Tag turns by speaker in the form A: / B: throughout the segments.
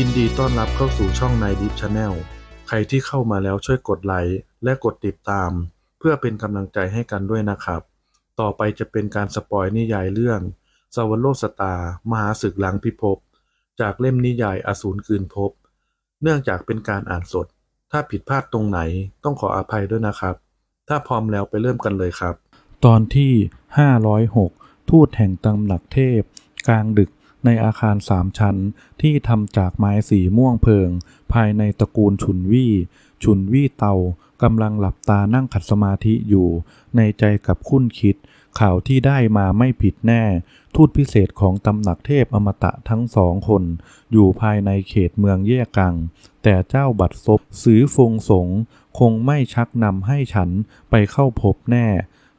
A: ยินดีต้อนรับเข้าสู่ช่องนายดิฟชาแนลใครที่เข้ามาแล้วช่วยกดไลค์และกดติดตาม เพื่อเป็นกำลังใจให้กันด้วยนะครับ ต่อไปจะเป็นการสปอยนิยายเรื่องสวรรโลสตา มหาศึกหลังพิภพ จากเล่มนิยายอสูรคืนภพ เนื่องจากเป็นการอ่านสด ถ้าผิดพลาดตรงไหนต้องขออภัยด้วยนะครับ ถ้าพร้อมแล้วไปเริ่มกันเลยครับ ตอนที่ 506 ทูตแห่งตำหนักเทพ กลางดึก ในอาคารสามชั้นที่ทำจากไม้สีม่วงเพิง ภายในตระกูลฉุนวี่ ฉุนวี่เตากำลังหลับตานั่งขัดสมาธิอยู่ ในใจกับคุ้นคิด ข่าวที่ได้มาไม่ผิดแน่ ทูตพิเศษของตำหนักเทพอมตะทั้งสองคน อยู่ภายในเขตเมืองแย่กัง แต่เจ้าบัตรซบซื้อฟงสง คงไม่ชักนำให้ฉันไปเข้าพบแน่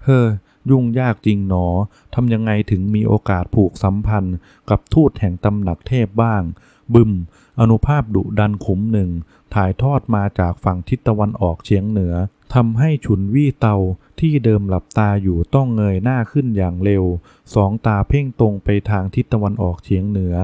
A: เฮ้อ ยุ่งยากจริงหนอทำยังไงถึงมีโอกาสผูกสัมพันธ์ กับทูตแห่งตำหนักเทพบ้าง บึม อนุภาพดุดันขุมหนึ่ง ถ่ายทอดมาจากฝั่งทิศตะวันออกเฉียงเหนือทำให้ฉุนวี่เตาที่เดิมหลับตาอยู่ต้องเงยหน้าขึ้นอย่างเร็ว สองตาเพ่งตรงไปทางทิศตะวันออกเฉียงเหนือ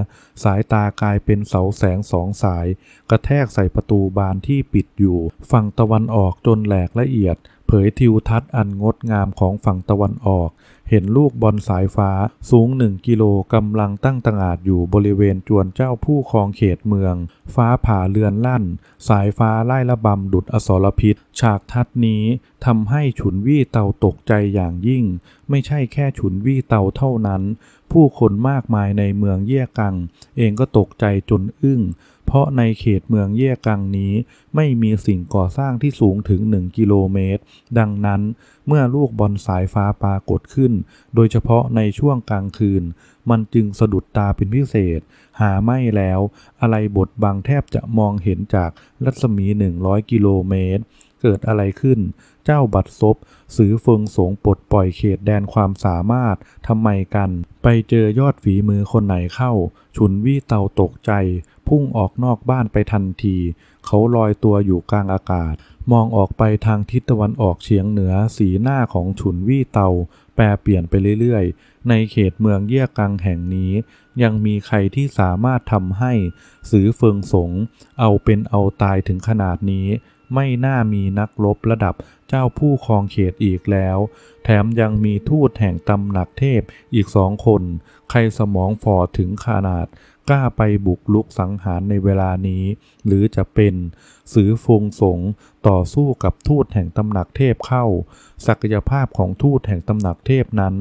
A: สายตากลายเป็นเสาแสงสองสาย กระแทกใส่ประตูบานที่ปิดอยู่ ฝั่งตะวันออกจนแหลกละเอียด เผยทิวทัศน์อันงดงามของฝั่งตะวันออก เห็นลูกบอลสายฟ้าสูงหนึ่งกิโลกำลังตั้งตงานอยู่บริเวณจวนเจ้าผู้ครองเขตเมือง ฟ้าผ่าเรือนลั่น สายฟ้าไล่ระบำดุดอสรพิษ ฉากทัศน์นี้ทำให้ฉุนวี่เตาตกใจอย่างยิ่ง ไม่ใช่แค่ฉุนวี่เตาเท่านั้น ผู้คนมากมายในเมืองเยี่ยกัง เองก็ตกใจจนอึ้ง เพราะในเขตเมืองเย่กังนี้ ไม่มีสิ่งก่อสร้างที่สูงถึง 1 กิโลเมตร ดังนั้นเมื่อลูกบอลสายฟ้าปรากฏขึ้น โดยเฉพาะในช่วงกลางคืน มันจึงสะดุดตาเป็นพิเศษ หาไม่แล้ว อะไรบดบังแทบจะมองเห็นจากรัศมี 100 กิโลเมตร เกิดอะไรขึ้น เจ้าบัตรซบสือเฟิงสงปลดปล่อยเขตแดนความสามารถทำไมกัน ไปเจอยอดฝีมือคนไหนเข้า ฉุนวี่เตาตกใจ พุ่งออกนอกบ้านไปทันที เขาลอยตัวอยู่กลางอากาศ มองออกไปทางทิศตะวันออกเฉียงเหนือสีหน้าของฉุนวี่เตา แปรเปลี่ยนไปเรื่อยๆ ในเขตเมืองเยี่ยกังแห่งนี้ ยังมีใครที่สามารถทำให้ สือเฟิงสงเอาเป็นเอาตายถึงขนาดนี้ ไม่น่ามีนักรบระดับเจ้าผู้ครองเขตอีกแล้ว แถมยังมีทูตแห่งตำหนักเทพอีกสองคน ใครสมองฝ่อถึงขนาด กล้าไปบุกลุกสังหารในเวลานี้ หรือจะเป็นสือฟงสงต่อสู้กับทูตแห่งตำหนักเทพเข้า ศักยภาพของทูตแห่งตำหนักเทพนั้น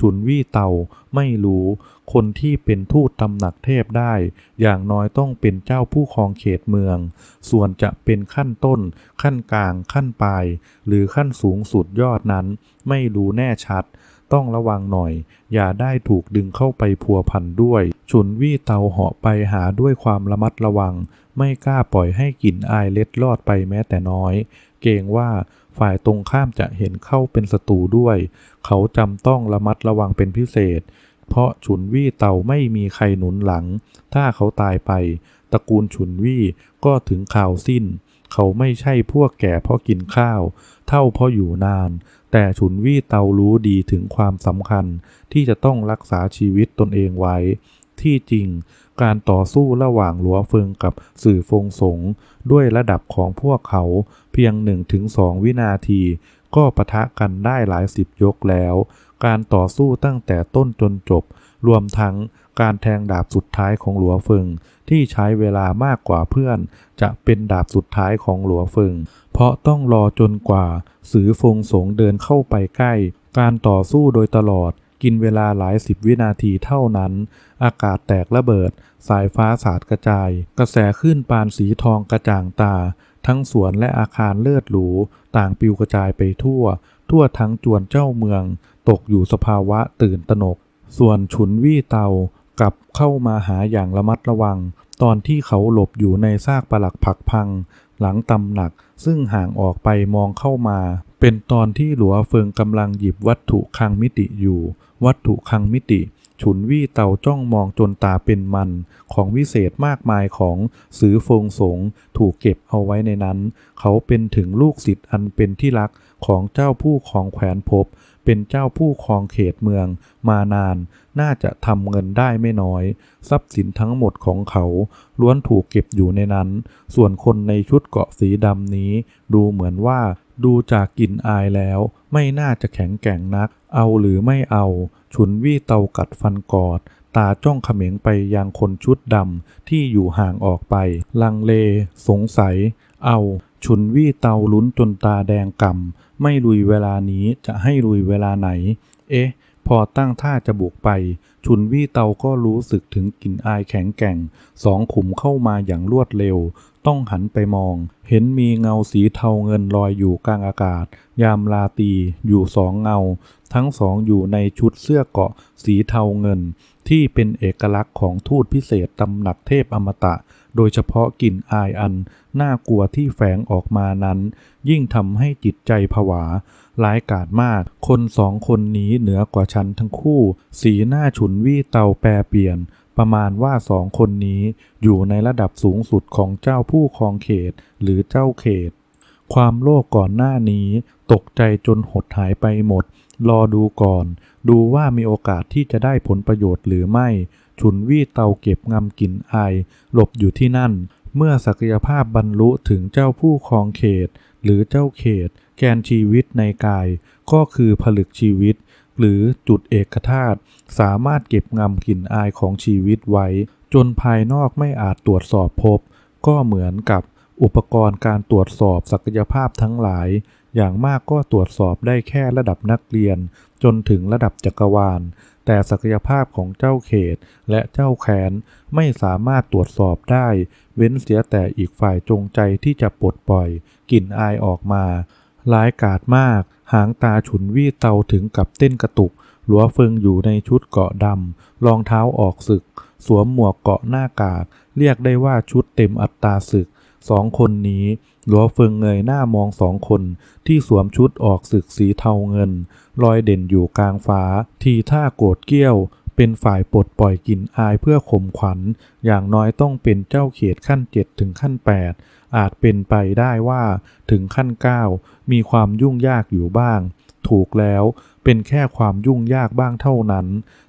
A: ฉุนวี่เตาไม่รู้ คนที่เป็นทูตตำหนักเทพได้ อย่างน้อยต้องเป็นเจ้าผู้ครองเขตเมือง ส่วนจะเป็นขั้นต้น ขั้นกลางขั้นปลาย หรือขั้นสูงสุดยอดนั้น ไม่รู้แน่ชัด ต้องระวังหน่อย อย่าได้ถูกดึงเข้าไปพัวพันด้วย ฉุนวี่เตาเหาะไปหาด้วยความระมัดระวัง ไม่กล้าปล่อยให้กลิ่นอายเล็ดลอดไปแม้แต่น้อย เกรงว่าฝ่ายตรงข้ามจะเห็นเข้าเป็นศัตรูด้วย เขาจำต้องระมัดระวังเป็นพิเศษ เพราะฉุนวี่เตาไม่มีใครหนุนหลัง ถ้าเขาตายไป ตระกูลฉุนวี่ก็ถึงข่าวสิ้น เขาไม่ใช่พวกแก่เพราะกินข้าว เท่าเพราะอยู่นาน แต่ฉุนวี่เตารู้ดีถึงความสำคัญ ที่จะต้องรักษาชีวิตตนเองไว้ ที่จริง การต่อสู้ระหว่างหลัวเฟิงกับสื่อฟงสง ด้วยระดับของพวกเขาเพียง 1-2 วินาที ก็ปะทะกันได้หลายสิบยกแล้ว การต่อสู้ตั้งแต่ต้นจนจบ รวมทั้ง การแทงดาบสุดท้ายของหลัวเฟิงที่ใช้เวลามากกว่าเพื่อน จะเป็นดาบสุดท้ายของหลัวเฟิง เพราะต้องรอจนกว่า สือฟงสงเดินเข้าไปใกล้ การต่อสู้โดยตลอดกินเวลาหลายสิบวินาทีเท่านั้น อากาศแตกระเบิด สายฟ้าสาดกระจาย กระแสขึ้นปานสีทองกระจ่างตา ทั้งสวนและอาคารเลิศหรู ต่างปิวกระจายไปทั่ว ทั่วทั้งจวนเจ้าเมือง ตกอยู่สภาวะตื่นตระหนก ส่วนฉุนวี่เตา กลับเข้ามาหาอย่างระมัดระวัง ตอนที่เขาหลบอยู่ในซากปลักผักพัง หลังตำหนัก ซึ่งห่างออกไปมองเข้ามา เป็นตอนที่หลัวเฟิงกำลังหยิบวัตถุคังมิติอยู่ วัตถุคังมิติ ฉุนวี่เตาจ้องมองจนตาเป็นมัน ของวิเศษมากมายของสือฟงสงถูกเก็บเอาไว้ในนั้น เขาเป็นถึงลูกศิษย์อันเป็นที่รักของเจ้าผู้ของแขวนภพ เป็นเจ้าผู้ครองเขตเมืองมานาน น่าจะทำเงินได้ไม่น้อย ทรัพย์สินทั้งหมดของเขา ล้วนถูกเก็บอยู่ในนั้น ส่วนคนในชุดเกราะสีดำนี้ ดูเหมือนว่าดูจากกลิ่นอายแล้ว ไม่น่าจะแข็งแกร่งนัก เอาหรือไม่เอา ฉุนวี่เตากัดฟันกอด ตาจ้องเขม็งไปยังคนชุดดำที่อยู่ห่างออกไป ลังเล สงสัย เอา ฉุนวี่เตาลุ้นจนตาแดงกำ่ำไม่ลุยเวลานี้จะให้ลุยเวลาไหน เอ๊ะ พอตั้งท่าจะบุกไป ฉุนวี่เตาก็รู้สึกถึงกลิ่นอายแข็งแกร่ง สองขุมเข้ามาอย่างรวดเร็ว ต้องหันไปมอง เห็นมีเงาสีเทาเงินลอยอยู่กลางอากาศ ยามลาตีอยู่สองเงา ทั้งสองอยู่ในชุดเสื้อเกาะสีเทาเงิน ที่เป็นเอกลักษณ์ของทูตพิเศษตำหนักเทพอมตะ โดยเฉพาะกลิ่นอายอัน น่ากลัวที่แฝงออกมานั้น ยิ่งทำให้จิตใจผวาร้ายกาจมาก คนสองคนนี้เหนือกว่าฉันทั้งคู่ สีหน้าฉุนวี่เตาแปรเปลี่ยน ประมาณว่าสองคนนี้อยู่ในระดับสูงสุดของเจ้าผู้ครองเขตหรือเจ้าเขต ความโลภก่อนหน้านี้ ตกใจจนหดหายไปหมดรอดูก่อน ดูว่ามีโอกาสที่จะได้ผลประโยชน์หรือไม่ ฉุนวี่เตาเก็บงำกลิ่นอาย หลบอยู่ที่นั่น เมื่อศักยภาพบรรลุถึงเจ้าผู้ครองเขต หรือเจ้าเขต แกนชีวิตในกาย ก็คือผลึกชีวิต หรือจุดเอกธาตุสามารถเก็บงำกลิ่นอายของชีวิตไว้ จนภายนอกไม่อาจตรวจสอบพบ ก็เหมือนกับอุปกรณ์การตรวจสอบศักยภาพทั้งหลาย อย่างมากก็ตรวจสอบได้แค่ระดับนักเรียน จนถึงระดับจักรวาล แต่ศักยภาพของเจ้าเขตและเจ้าแขนไม่สามารถตรวจสอบได้ เว้นเสียแต่อีกฝ่ายจงใจที่จะปลดปล่อยกลิ่นอายออกมาร้ายกาจมาก หางตาฉุนวี่เตาถึงกับเต้นกระตุก หลัวเฟิงอยู่ในชุดเกาะดำรองเท้าออกศึก สวมหมวกเกาะหน้ากาก เรียกได้ว่าชุดเต็มอัตราศึก สองคนนี้ หลัวเฟิงเงยหน้ามองสองคนที่สวมชุดออกศึกสีเทาเงิน ลอยเด่นอยู่กลางฟ้า ทีท่าโกรธเกี้ยว เป็นฝ่ายปลดปล่อยกลิ่นอายเพื่อข่มขวัญ อย่างน้อยต้องเป็นเจ้าเขตขั้นเจ็ดถึงขั้นแปดอาจเป็นไปได้ว่าถึงขั้นเก้ามีความยุ่งยากอยู่บ้าง ถูกแล้วเป็นแค่ความยุ่งยากบ้างเท่านั้น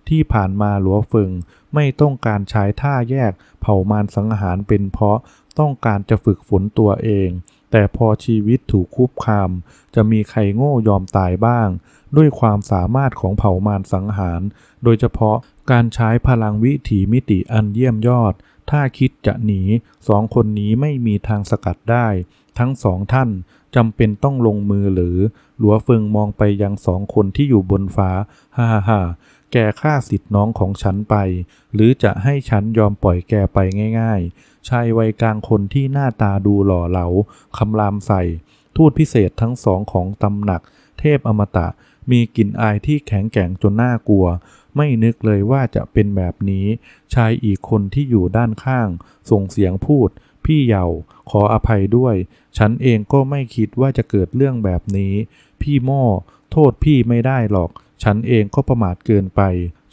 A: ที่ผ่านมาหลัวเฟิงไม่ต้องการใช้ท่าแยกเผ่ามารสังหารเป็นเพราะ ต้องการจะฝึกฝนตัวเอง แต่พอชีวิตถูกคุบคาม จะมีใครโง่ยอมตายบ้าง ด้วยความสามารถของเผ่ามารสังหาร โดยเฉพาะการใช้พลังวิถีมิติอันเยี่ยมยอด ถ้าคิดจะหนีสองคนนี้ไม่มีทางสกัดได้ ทั้งสองท่านจำเป็นต้องลงมือหรือ หลัวเฟิงมองไปยังสองคนที่อยู่บนฟ้า ฮ่าฮ่าฮ่าแกฆ่าสิทธิ์น้องของฉันไป หรือจะให้ฉันยอมปล่อยแกไปง่าย ๆ ชายวัยกลางคนที่หน้าตาดูหล่อเหลาคำรามใส่ ทูตพิเศษทั้งสองของตำหนัก เทพอมตะ มีกลิ่นอายที่แข็งแกร่งจนน่ากลัว ไม่นึกเลยว่าจะเป็นแบบนี้ ชายอีกคนที่อยู่ด้านข้าง ส่งเสียงพูด พี่เยาขออภัยด้วย ฉันเองก็ไม่คิดว่าจะเกิดเรื่องแบบนี้ พี่ม่อ โทษพี่ไม่ได้หรอก ฉันเองก็ประมาทเกินไป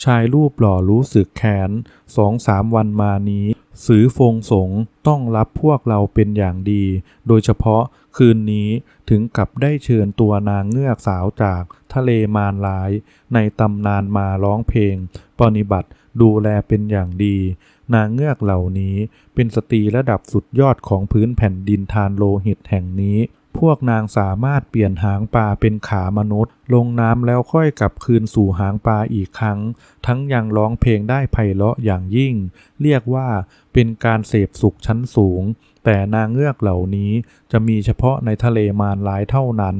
A: ชายรูปหล่อรู้สึกแค้นสองสามวันมานี้ สือฟงสงต้องรับพวกเราเป็นอย่างดี โดยเฉพาะคืนนี้ถึงกับได้เชิญตัวนางเงือกสาวจากทะเลมารร้าย ในตำนานมาร้องเพลง ปฏิบัติดูแลเป็นอย่างดี นางเงือกเหล่านี้เป็นสตรีระดับสุดยอดของพื้นแผ่นดินทานโลหิตแห่งนี้ พวกนางสามารถเปลี่ยนหางปลาเป็นขามนุษย์ ลงน้ำแล้วค่อยกลับคืนสู่หางปลาอีกครั้ง ทั้งยังร้องเพลงได้ไพเราะอย่างยิ่ง เรียกว่าเป็นการเสพสุขชั้นสูง แต่นางเงือกเหล่านี้จะมีเฉพาะในทะเลมารร้ายเท่านั้น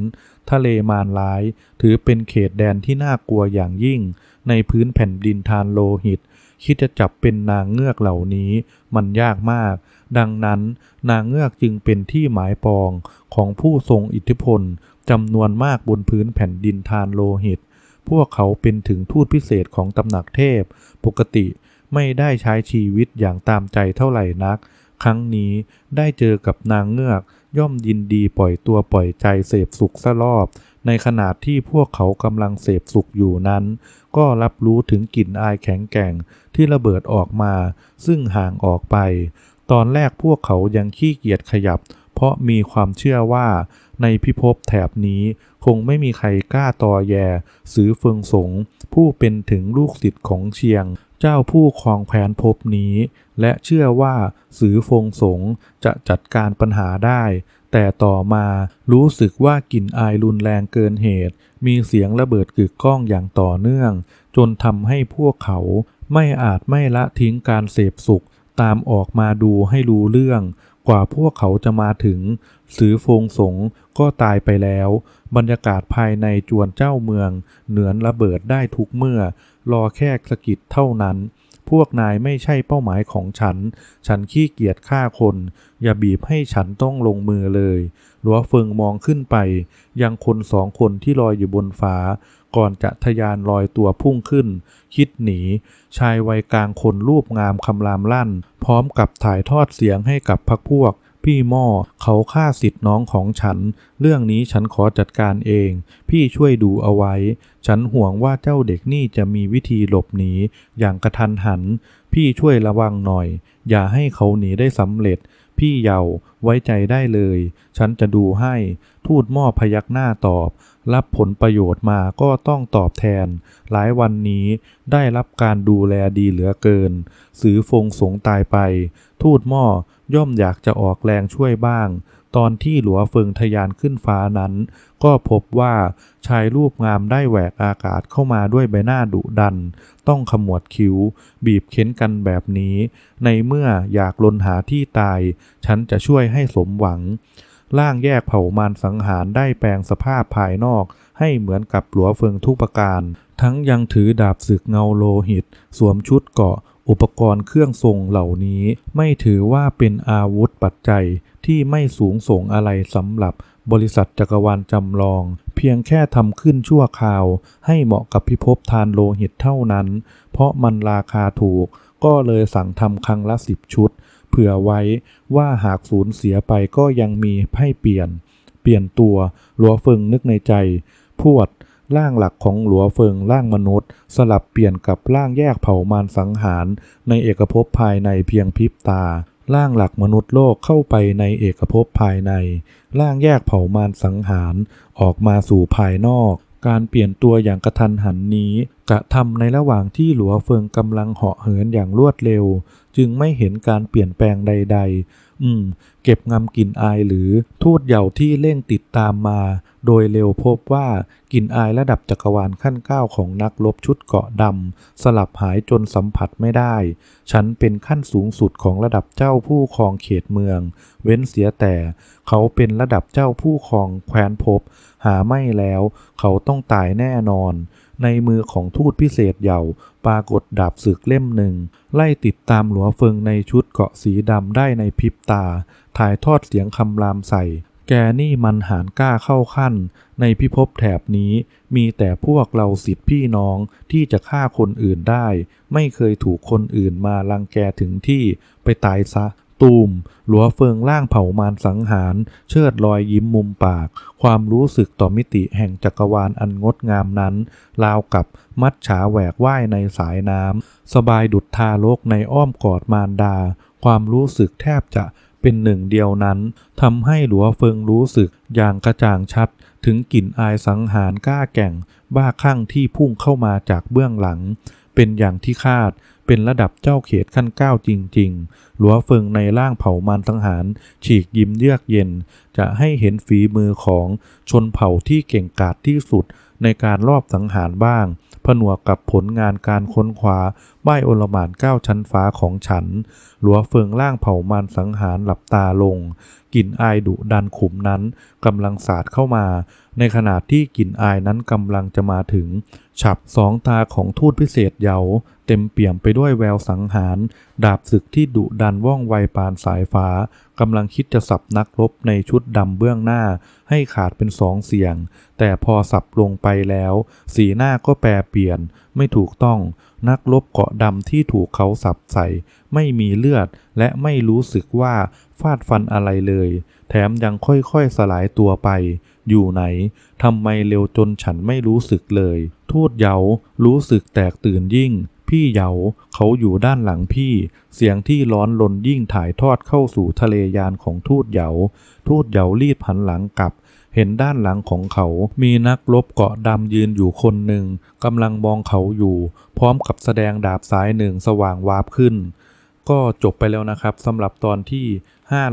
A: ทะเลมารร้าย ถือเป็นเขตแดนที่น่ากลัวอย่างยิ่ง ในพื้นแผ่นดินทานโลหิต คิดจะจับเป็นนางเงือกเหล่านี้มันยากมาก ดังนั้นนางเงือกจึงเป็นที่หมายปองของผู้ทรงอิทธิพลจำนวนมากบนพื้นแผ่นดินทานโลหิต พวกเขาเป็นถึงทูตพิเศษของตำหนักเทพ ปกติไม่ได้ใช้ชีวิตอย่างตามใจเท่าไหร่นัก ครั้งนี้ได้เจอกับนางเงือก ย่อมยินดีปล่อยตัวปล่อยใจเสพสุขซะรอบ ในขณะที่พวกเขากำลังเสพสุขอยู่นั้น ก็รับรู้ถึงกลิ่นอายแข็งแกร่งที่ระเบิดออกมา ซึ่งห่างออกไป ตอนแรกพวกเขายังขี้เกียจขยับ เพราะมีความเชื่อว่า ในพิภพแถบนี้คงไม่มีใครกล้าตอแย สือเฟิงสงผู้เป็นถึงลูกศิษย์ของเชียง เจ้าผู้ครองแผนภพนี้ และเชื่อว่าสือฟงสงจะจัดการปัญหาได้ แต่ต่อมารู้สึกว่ากลิ่นอายรุนแรงเกินเหตุ มีเสียงระเบิดกึกก้องอย่างต่อเนื่อง จนทำให้พวกเขาไม่อาจไม่ละทิ้งการเสพสุข ตามออกมาดูให้รู้เรื่อง กว่าพวกเขาจะมาถึง สือฟงสงก็ตายไปแล้ว บรรยากาศภายในจวนเจ้าเมือง เหนือนระเบิดได้ทุกเมื่อ รอแค่สะกิดเท่านั้น พวกนายไม่ใช่เป้าหมายของฉัน ฉันขี้เกียจฆ่าคน อย่าบีบให้ฉันต้องลงมือเลย หลัวเฟิงมองขึ้นไป ยังคนสองคนที่ลอยอยู่บนฟ้า ก่อนจะทะยานลอยตัวพุ่งขึ้น คิดหนี ชายวัยกลางคนรูปงามคำรามลั่น พร้อมกับถ่ายทอดเสียงให้กับพักพวก พี่หม่อเขาฆ่าสิทธิ์น้องของฉัน เรื่องนี้ฉันขอจัดการเอง พี่ช่วยดูเอาไว้ ฉันห่วงว่าเจ้าเด็กนี่จะมีวิธีหลบหนีอย่างกระทันหัน พี่ช่วยระวังหน่อย อย่าให้เขาหนีได้สำเร็จ พี่เยาว์ไว้ใจได้เลย ฉันจะดูให้ ทูตหม้อพยักหน้าตอบ รับผลประโยชน์มาก็ต้องตอบแทน หลายวันนี้ได้รับการดูแลดีเหลือเกิน สือฟงสงตายไป ทูตหม้อ ย่อมอยากจะออกแรงช่วยบ้าง ตอนที่หลัวเฟิงทะยานขึ้นฟ้านั้น ก็พบว่าชายรูปงามได้แหวกอากาศเข้ามาด้วยใบหน้าดุดัน ต้องขมวดคิ้ว บีบเค้นกันแบบนี้ ในเมื่ออยากลนหาที่ตาย ฉันจะช่วยให้สมหวังร่างแยกเผ่ามารสังหารได้แปลงสภาพภายนอก ให้เหมือนกับหลัวเฟิงทุกประการ ทั้งยังถือดาบศึกเงาโลหิต สวมชุดเกาะ อุปกรณ์เครื่องทรงเหล่านี้ไม่ถือว่าเป็นอาวุธปัจจัยที่ไม่สูงส่งอะไรสำหรับบริษัทจักรวาลจำลอง เพียงแค่ทำขึ้นชั่วคราว ให้เหมาะกับพิภพทานโลหิตเท่านั้น เพราะมันราคาถูก ก็เลยสั่งทำครั้งละสิบชุด เผื่อไว้ว่าหากสูญเสียไปก็ยังมีให้เปลี่ยน เปลี่ยนตัวหลัวเฟิงนึกในใจ พวด ร่างหลักของหลัวเฟิงร่างมนุษย์ สลับเปลี่ยนกับร่างแยกเผ่ามารสังหาร ในเอกภพภายในเพียงพริบตา ร่างหลักมนุษย์โลกเข้าไปในเอกภพภายใน ร่างแยกเผ่ามารสังหาร ออกมาสู่ภายนอก การเปลี่ยนตัวอย่างกระทันหันนี้ กระทำในระหว่างที่หลัวเฟิงกำลังเหาะเหินอย่างรวดเร็วจึงไม่เห็นการเปลี่ยนแปลงใด ๆ อืม เก็บงำกลิ่นอายหรือทูตเหย่าที่เร่งติดตามมา โดยเร็วพบว่ากลิ่นอายระดับจักรวาลขั้นเก้าของนักรบชุดเกราะดำสลับหายจนสัมผัสไม่ได้ ฉันเป็นขั้นสูงสุดของระดับเจ้าผู้ครองเขตเมือง เว้นเสียแต่เขาเป็นระดับเจ้าผู้ครองแคว้นภพหาไม่แล้ว เขาต้องตายแน่นอน ในมือของทูตพิเศษเหย่าปรากฏดาบศึกเล่มหนึ่ง ไล่ติดตามหลัวเฟิงในชุดเกราะสีดำได้ในพริบตา ถ่ายทอดเสียงคำรามใส่ แกนี่มันหารกล้าเข้าขั้น ในพิภพแถบนี้มีแต่พวกเราสิทธิพี่น้องที่จะฆ่าคนอื่นได้ ไม่เคยถูกคนอื่นมาลังแกถึงที่ไปตายซะ ตูม หลัวเฟิงล่างเผ่ามารสังหาร เชิดรอยยิ้มมุมปาก ความรู้สึกต่อมิติแห่งจักรวาลอันงดงามนั้น ราวกับมัดฉาแหวกว่ายในสายน้ำ สบายดุดทารกในอ้อมกอดมารดา ความรู้สึกแทบจะเป็นหนึ่งเดียวนั้นทำให้หลัวเฟิงรู้สึกอย่างกระจ่างชัด ถึงกลิ่นอายสังหารกล้าแก่ง บ้าคลั่งที่พุ่งเข้ามาจากเบื้องหลัง เป็นอย่างที่คาด เป็นระดับเจ้าเขตขั้นเก้าจริงๆ หลัวเฟิงในร่างเผ่ามันสังหาร ฉีกยิ้มเยือกเย็น จะให้เห็นฝีมือของชนเผ่าที่เก่งกาจที่สุดในการรอบสังหารบ้าง ผนวกกับผลงานการค้นคว้าบ้ายโอลมานเก้าชั้นฟ้าของฉัน หลัวเฟิงล่างเผ่ามารสังหารหลับตาลง กลิ่นอายดุดันขุมนั้นกำลังสาดเข้ามา ในขณะที่กลิ่นอายนั้นกำลังจะมาถึง ฉับสองตาของทูตพิเศษเยา เต็มเปี่ยมไปด้วยแววสังหาร ดาบศึกที่ดุดันว่องไวปานสายฟ้ากำลังคิดจะสับนักรบในชุดดำเบื้องหน้า ให้ขาดเป็นสองเสียง แต่พอสับลงไปแล้ว สีหน้าก็แปรเปลี่ยน ไม่ถูกต้อง นักรบเกาะดำที่ถูกเขาสับใส่ ไม่มีเลือด และไม่รู้สึกว่าฟาดฟันอะไรเลย แถมยังค่อยๆสลายตัวไป อยู่ไหนทำไมเร็วจนฉันไม่รู้สึกเลย ทูตเยารู้สึกแตกตื่นยิ่ง พี่เหยาเขาอยู่ด้านหลังพี่ เสียงที่ร้อนลนยิ่งถ่ายทอดเข้าสู่ทะเลยานของทูตเหยา ทูตเหยารีบหันหลังกลับ เห็นด้านหลังของเขา มีนักรบเกาะดำยืนอยู่คนหนึ่งกำลังมองเขาอยู่ พร้อมกับแสดงดาบซ้ายหนึ่งสว่างวาบขึ้น ก็จบไปแล้วนะครับสำหรับตอนที่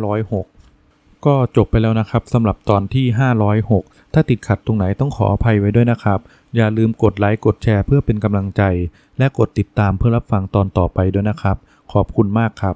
A: 506ก็จบไปแล้วนะครับสำหรับตอนที่ 506 ถ้าติดขัดตรงไหนต้องขออภัยไว้ด้วยนะครับ อย่าลืมกดไลค์กดแชร์เพื่อเป็นกำลังใจ และกดติดตามเพื่อรับฟังตอนต่อไปด้วยนะครับ ขอบคุณมากครับ